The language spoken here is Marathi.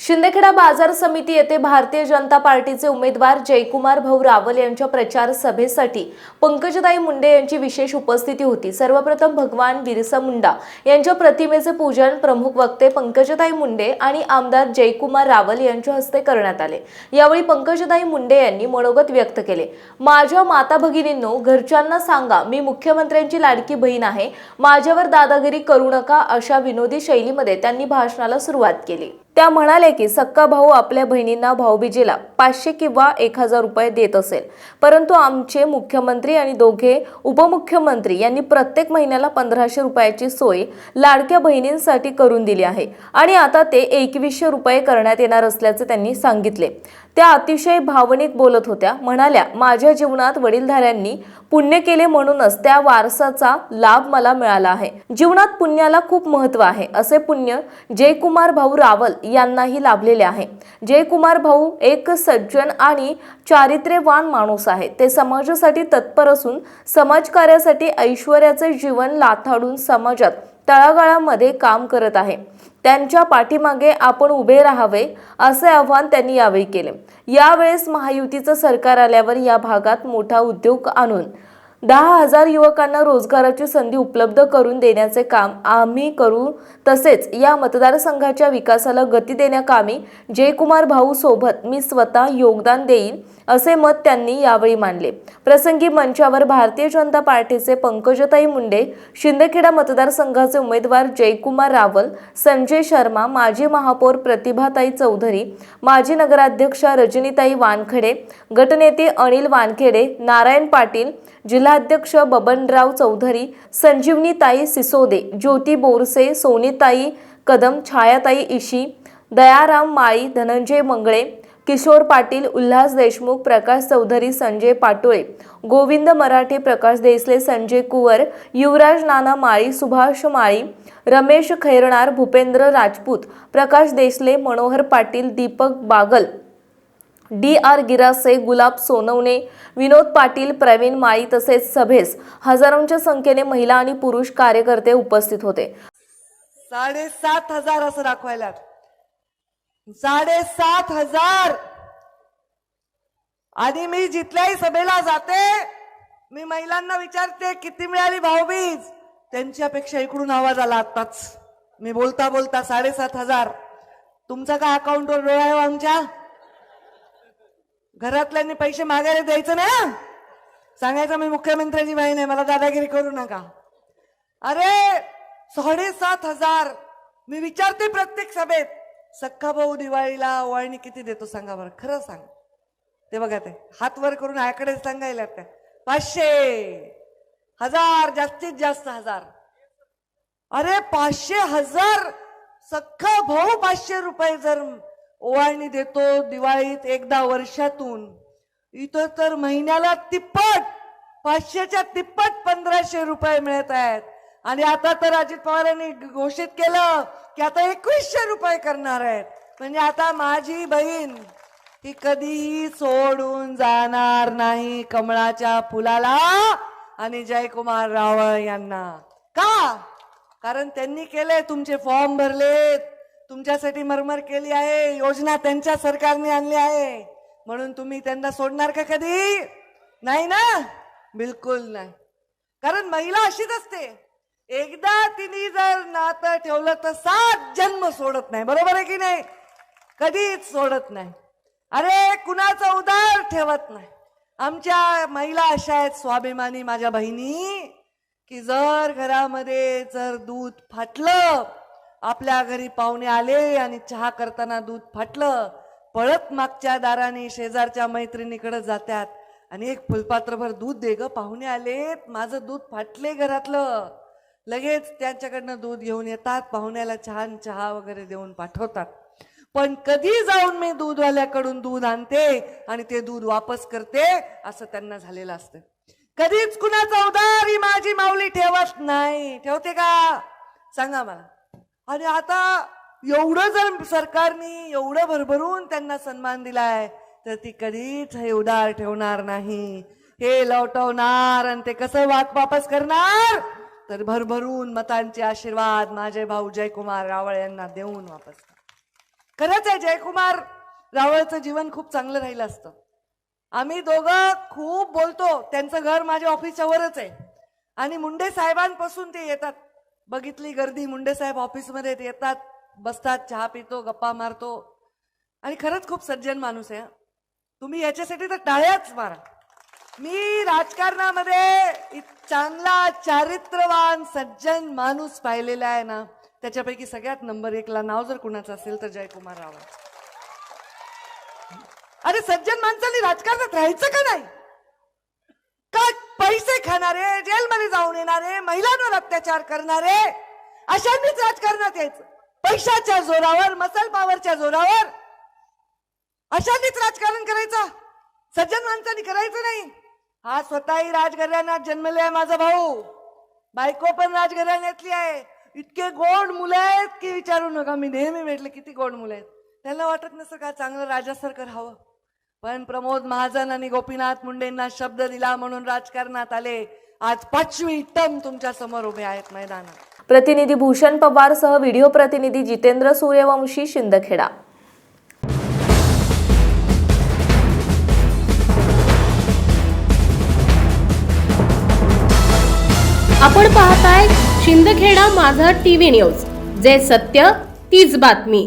शिंदेखेडा बाजार समिती येथे भारतीय जनता पार्टीचे उमेदवार जयकुमार भाऊ रावल यांच्या प्रचार सभेसाठी पंकजताई मुंडे यांची विशेष उपस्थिती होती. सर्वप्रथम भगवान बिरसा मुंडा यांच्या प्रतिमेचे पूजन प्रमुख वक्ते पंकजताई मुंडे आणि आमदार जयकुमार रावल यांच्या हस्ते करण्यात आले. यावेळी पंकजताई मुंडे यांनी मनोगत व्यक्त केले. माझ्या माता भगिनींनो घरच्यांना सांगा मी मुख्यमंत्र्यांची लाडकी बहीण आहे. माझ्यावर दादागिरी करू नका अशा विनोदी शैलीमध्ये त्यांनी भाषणाला सुरुवात केली. त्या म्हणाले की सक्का भाऊ आपल्या बहिणींना भाऊबीजेला पाचशे किंवा एक हजार रुपये देत असेल. परंतु आमचे मुख्यमंत्री आणि दोघे उपमुख्यमंत्री यांनी प्रत्येक महिन्याला पंधराशे रुपयाची सोय लाडक्या बहिणींसाठी करून दिली आहे. आणि आता ते एकवीसशे रुपये करण्यात येणार असल्याचे त्यांनी सांगितले. त्या अतिशय भावनिक बोलत होत्या. म्हणाल्या माझ्या जीवनात वडीलधाऱ्यांनी पुण्य केले म्हणूनच त्या वारसाचा लाभ मला मिळाला आहे. जीवनात पुण्याला खूप महत्त्व आहे. असे पुण्य जयकुमार भाऊ रावल यांनाही लाभलेले आहे. जयकुमार भाऊ एक सज्जन आणि चारित्र्यवान माणूस आहे. ते समाजासाठी तत्पर असून समाजकार्यासाठी ऐश्वर्याचे जीवन लाथाडून समाजात तळागाळामध्ये काम करत आहे. त्यांच्या पाठीमागे आपण उभे राहावे असे आव्हान त्यांनी यावेळी केले. यावेळेस महायुतीचं सरकार आल्यावर या भागात मोठा उद्योग आणून दहा हजार युवकांना रोजगाराची संधी उपलब्ध करून देण्याचे काम आम्ही करू. तसेच या मतदारसंघाच्या विकासाला गती देण्याकामी जयकुमार भाऊ सोबत मी स्वतः योगदान देईन असे मत त्यांनी यावेळी मानले प्रसंगी मंचावर भारतीय जनता पार्टीचे पंकजताई मुंडे शिंदखेडा मतदारसंघाचे उमेदवार जयकुमार रावल संजय शर्मा माजी महापौर प्रतिभाताई चौधरी माजी नगराध्यक्षा रजनीताई वानखडे गटनेते अनिल वानखेडे नारायण पाटील जिल्हा जिल्हाध्यक्ष बबनराव चौधरी संजीवनीताई सिसोदे ज्योती बोरसे सोनीताई कदम छायाताई इशी दयाराम माळी धनंजय मंगळे किशोर पाटील उल्हास देशमुख प्रकाश चौधरी संजय पाटोळे गोविंद मराठे प्रकाश देसले संजय कुवर युवराज नाना माळी सुभाष माळी रमेश खैरणार भूपेंद्र राजपूत प्रकाश देसले मनोहर पाटील दीपक बागल डी आर गिरासे गुलाब सोनवणे विनोद पाटील प्रवीण माळी तसेच सभेस हजारोंच्या संख्येने महिला आणि पुरुष कार्यकर्ते उपस्थित होते. साडेसात हजार असं दाखवायला. साडेसात हजार. आणि मी जिथल्याही सभेला जाते मी महिलांना विचारते किती मिळाली भाऊबीज? त्यांच्यापेक्षा इकडून आवाज आला आत्ताच. मी बोलता बोलता साडेसात हजार. तुमचा का अकाउंटवर डोळा आहे हो आमच्या? घरातल्यांनी पैसे मागायला द्यायचं ना सांगायचं मी मुख्यमंत्र्याची बहीण आहे मला दादागिरी करू नका. अरे साडेसात हजार. मी विचारते प्रत्येक सभेत सख्खा भाऊ दिवाळीला ओवाळणी किती देतो सांगा बरं खरं सांग. ते बघा ते हात वर करून आकडे सांगायला त्या पाचशे. हजार जास्तीत जास्त हजार. अरे पाचशे हजार. सख्खा भाऊ पाचशे रुपये जर ओवाळणी देतो दिवाळीत एकदा वर्षातून. इथं तर महिन्याला तिप्पट पाचशेच्या तिप्पट पंधराशे रुपये मिळत आहेत. आणि आता तर अजित पवारांनी घोषित केलं की आता एकवीसशे रुपये करणार आहेत. म्हणजे आता माझी बहीण ती कधीही सोडून जाणार नाही कमळाच्या फुलाला. आणि जयकुमार रावळ यांना. का? कारण त्यांनी केले तुमचे फॉर्म भरलेत. तुमच्यासाठी मरमर केली आहे योजना त्यांच्या सरकारने आणली आहे. म्हणून तुम्ही त्यांना सोडणार का कधी? नाही ना? बिलकुल नाही. कारण महिला अशीच असते. एकदा तिने जर नातं ठेवलं तर सात जन्म सोडत नाही. बरोबर आहे की नाही? कधीच सोडत नाही. अरे कुणाचं उदार ठेवत नाही. आमच्या महिला अशा आहेत स्वाभिमानी माझ्या बहिणी की जर घरामध्ये जर दूध फाटलं आपल्या घरी पाहुणे आले आणि चहा करताना दूध फाटलं. पळत मागच्या दाराने शेजारच्या मैत्रिणीकडे जात्यात. आणि एक फुलपात्रभर दूध दे ग पाहुणे आलेत माझं दूध फाटले घरातलं. लगेच त्यांच्याकडनं दूध घेऊन येतात पाहुण्याला छान चहा वगैरे देऊन पाठवतात. पण कधी जाऊन मी दूधवाल्याकडून दूध आणते आणि ते दूध वापस करते असं त्यांना झालेलं असतं. कधीच कुणाचा उदारी माझी माऊली ठेवत नाही. ठेवते का? सांगा मला. आणि आता एवढं जर सरकारने एवढं भरभरून त्यांना सन्मान दिलाय तर ती कधीच हे उदार ठेवणार नाही. हे लवटवणार आणि ते कसं वाद वापस करणार? तर भरभरून मतांचे आशीर्वाद माझे भाऊ जयकुमार रावळ यांना देऊन वापस खरंच आहे जयकुमार रावळचं जीवन खूप चांगलं राहिलं असतं. आम्ही दोघं खूप बोलतो त्यांचं घर माझ्या ऑफिसच्या वरच आहे. आणि मुंडे साहेबांपासून ते येतात. बघितली गर्दी मुंडे साहेब ऑफिसमध्ये येतात बसतात चहा पितो गप्पा मारतो. आणि खरंच खूप सज्जन माणूस आहे. तुम्ही याच्यासाठी तर टाळ्याच मारा. मी राजकारणामध्ये इत- चांगला चारित्र्यवान सज्जन माणूस पाहिलेला आहे ना त्याच्यापैकी सगळ्यात नंबर एकला नाव जर कुणाचं असेल तर जयकुमार रावळ अरे सज्जन माणसांनी राजकारणात राहायचं का नाही? पैसे खाणारे जेलमध्ये जाऊन येणारे महिलांवर अत्याचार करणारे अशांनीच राजकारणात यायचं. पैशाच्या जोरावर मसल पावरच्या जोरावर. अशांनीच राजकारण करायचं. सज्जन माणसांनी करायचं नाही. हा स्वतःही राजघराण्यात जन्मले आहे माझा भाऊ. बायको पण राजघराण्यातली आहे. इतके गोड मुलं आहेत की विचारू नका मी नेहमी भेटले किती गोड मुलं आहेत. त्यांना वाटत नसतं का चांगलं राजासारखं राहावं? पण प्रमोद महाजन आणि गोपीनाथ मुंडेंना शब्द दिला म्हणून राजकारणात आले. आज पाचवी टर्म तुमच्यासमोर उभे आहेत मैदानात. प्रतिनिधी भूषण पवार सह व्हिडिओ प्रतिनिधी जितेंद्र सूर्यवंशी शिंदखेडा. आपण पाहताय शिंदखेडा माझा टीव्ही न्यूज. जे सत्य तीच बातमी.